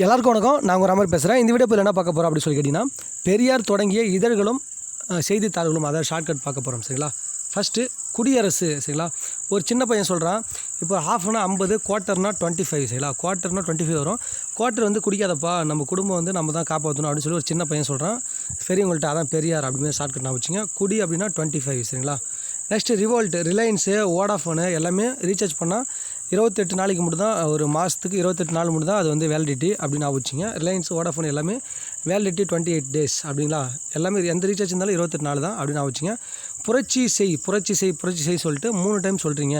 எல்லாருக்கும் வணக்கம். நான் உங்கள் ராமர் பேசுகிறேன் இந்த வீடியோ என்ன பார்க்க போகிறோம் அப்படின்னு சொல்லி கேட்டிங்கன்னா பெரியார் தொடங்கிய இதழ்களும் செய்தித்தாள்களும் அதாவது ஷார்ட்கட் பார்க்க போகிறோம் சரிங்களா? ஃபஸ்ட்டு குடியரசு சரிங்களா? ஒரு சின்ன பையன் சொல்கிறான் இப்போ ஹாஃப்னா ஐம்பது குவார்ட்டர்னா டுவெண்ட்டி ஃபைவ் சரிங்களா? குவார்ட்டர்னா டுவெண்ட்டி ஃபைவ் வரும். குவார்ட்டர் வந்து குடிக்காதப்பா நம்ம குடும்பம் வந்து நம்ம தான் காப்பாற்றணும். அப்படின்னு சொல்லி ஒரு சின்ன பையன் சொல்கிறான் பெரியவங்கள்ட்ட அதான் பெரியார் அப்படின்னு ஷார்ட்கட் நான் வச்சுங்க. குடி அப்படின்னா டுவெண்ட்டி ஃபைவ் சரிங்களா? நெக்ஸ்ட்டு ரிவோல்ட் ரிலையன்ஸு வோடாஃபோனு எல்லாமே ரீசார்ஜ் பண்ணால் இருபத்தெட்டு நாளைக்கு மட்டும் தான் ஒரு மாதத்துக்கு இருபத்தெட்டு நாள் மட்டும் தான் அது வந்து வேலிடிட்டி அப்படின்னு ஆகுச்சிங்க ரிலையன்ஸ் வோடாஃபோன் எல்லாமே வேலிடிட்டி டுவெண்ட்டி எயிட் டேஸ் அப்படிங்களா? எல்லாமே எந்த ரீசார்ஜ் இருந்தாலும் இருபத்தெட்டு நாள் தான் அப்படின்னு ஆகுச்சிங்க புரட்சி செய் புரட்சி செய் புரட்சி செய் சொல்லிட்டு மூணு டைம் சொல்கிறீங்க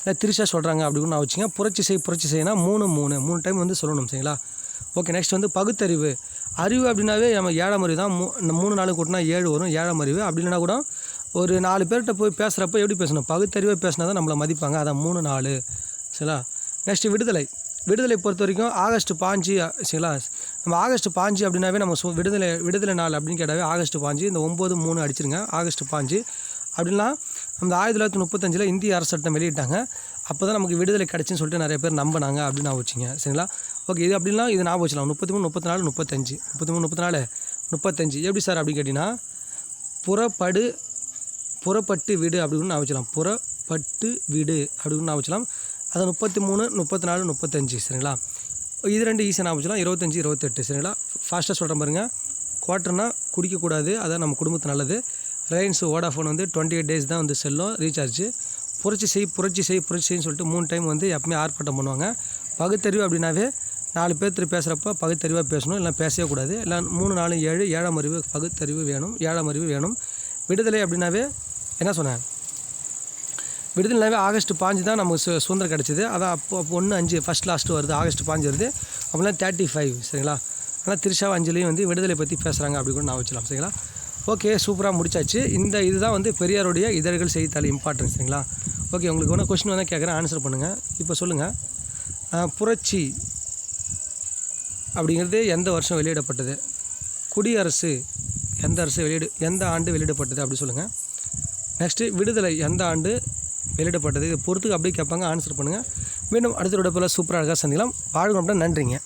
இல்லை திருச்சா சொல்கிறாங்க அப்படின்னு நான் வச்சுங்க புரட்சி செய் புரட்சி செய்யினா மூணு மூணு மூணு டைம் வந்து சொல்லணும் சரிங்களா? ஓகே நெக்ஸ்ட் வந்து பகுத்தறிவு. அறிவு அப்படின்னாவே நம்ம ஏழாம் அறிவு தான். மூ மூணு நாள் கூட்டினா ஏழு வரும் ஏழாம் அறிவு. அப்படி இல்லைனா கூட ஒரு நாலு பேர்கிட்ட போய் பேசுகிறப்ப எப்படி பேசணும்? பகுத்தறிவை பேசினா தான் நம்மளை மதிப்பாங்க. அதான் மூணு நாலு. சரிங்களா? நெக்ஸ்ட் விடுதலை. விடுதலை பொறுத்த வரைக்கும் ஆகஸ்ட் பாஞ்சு சரிங்களா? நம்ம ஆகஸ்ட் பாஞ்சு அப்படின்னாவே நம்ம சு- விடுதலை விடுதலை நாள் அப்படின்னு கேட்டாவே ஆகஸ்ட் பாஞ்சு இந்த ஒம்பது மூணு அடிச்சிருங்க ஆகஸ்ட் பாஞ்சு. அப்படின்னா அந்த ஆயிரத்தி தொள்ளாயிரத்தி முப்பத்தஞ்சில் இந்திய அரசு சட்டம் வெளியிட்டாங்க. அப்போ தான் நமக்கு விடுதலை கிடச்சின்னு சொல்லிட்டு நிறைய பேர் நம்பினாங்க அப்படின்னு நான் வச்சுங்க சரிங்களா? ஓகே இது அப்படின்னா இது ஞாபகம் வச்சுக்கலாம். முப்பத்தி மூணு முப்பத்தி நாலு முப்பத்தஞ்சு. முப்பத்தி மூணு முப்பத்தி நாலு முப்பத்தஞ்சு. எப்படி சார் அப்படின்னு கேட்டிங்கன்னா புறப்படு புறப்பட்டு விடு அப்படின்னு நான் வச்சலாம் புறப்பட்டு விடு அப்படின்னு நான் வச்சலாம் அது முப்பத்தி மூணு முப்பத்தி நாலு முப்பத்தஞ்சு சரிங்களா? இது ரெண்டு ஈஸியாக நான் இருபத்தஞ்சி இருபத்தெட்டு சரிங்களா? ஃபாஸ்ட்டாக சொல்கிறேன் பாருங்கள் குவார்ட்டர்னா குடிக்கக்கூடாது. அதான் நம்ம குடும்பத்து நல்லது. ரிலையன்ஸ் வோடாஃபோன் வந்து டுவெண்ட்டி எயிட் டேஸ் தான் வந்து செல்லும் ரீசார்ஜ் புரட்சி செய் புரட்சி செய் புரட்சி செய்ன்னு சொல்லிட்டு மூணு டைம் வந்து எப்பவுமே ஆர்ப்பாட்டம் பண்ணுவாங்க. பகுத்தறிவு அப்படின்னாவே நாலு பேர்த்து பேசுகிறப்ப பகுத்தறிவாக பேசணும் இல்லை பேசவே கூடாது. இல்லை மூணு நாலு ஏழு ஏழாம் அறிவு பகுத்தறிவு வேணும் ஏழாம் அறிவு வேணும். விடுதலை அப்படின்னாவே என்ன சொன்னேன்? விடுதலைனாவே ஆகஸ்ட் பாஞ்சு தான் நமக்கு சு சுதந்திரம் கிடச்சிது. அதான் அப்போ அப்போ ஒன்று அஞ்சு ஃபஸ்ட் லாஸ்ட்டு வருது ஆகஸ்ட் பாஞ்சு வருது. அப்படின்னா தேர்ட்டி ஃபைவ் சரிங்களா? ஆனால் திருஷாவும் அஞ்சலியும் வந்து விடுதலை பற்றி பேசுகிறாங்க அப்படி கூட நான் வச்சலாம் சரிங்களா? ஓகே சூப்பராக முடிச்சாச்சு. இந்த இதுதான் வந்து பெரியாருடைய இதழ்கள் செய்தித்தாள் இம்பார்ட்டன்ஸ் சரிங்களா? ஓகே உங்களுக்கு ஒன்று கொஸ்டின் வந்து கேட்குறேன் ஆன்சர் பண்ணுங்கள் இப்போ சொல்லுங்கள் புரட்சி அப்படிங்கிறது எந்த வருஷம் வெளியிடப்பட்டது? குடியரசு எந்த அரசு வெளியிடு எந்த ஆண்டு வெளியிடப்பட்டது? அப்படி சொல்லுங்கள் நெக்ஸ்ட்டு விடுதலை எந்த ஆண்டு வெளியிடப்பட்டது. பொறுத்துக்கு அப்படியே கேட்பாங்க ஆன்சர் பண்ணுங்கள் மீண்டும் அடுத்த விடப்பில் சூப்பராக இருக்கா சந்திக்கலாம். வாழ்க்கை நன்றிங்க.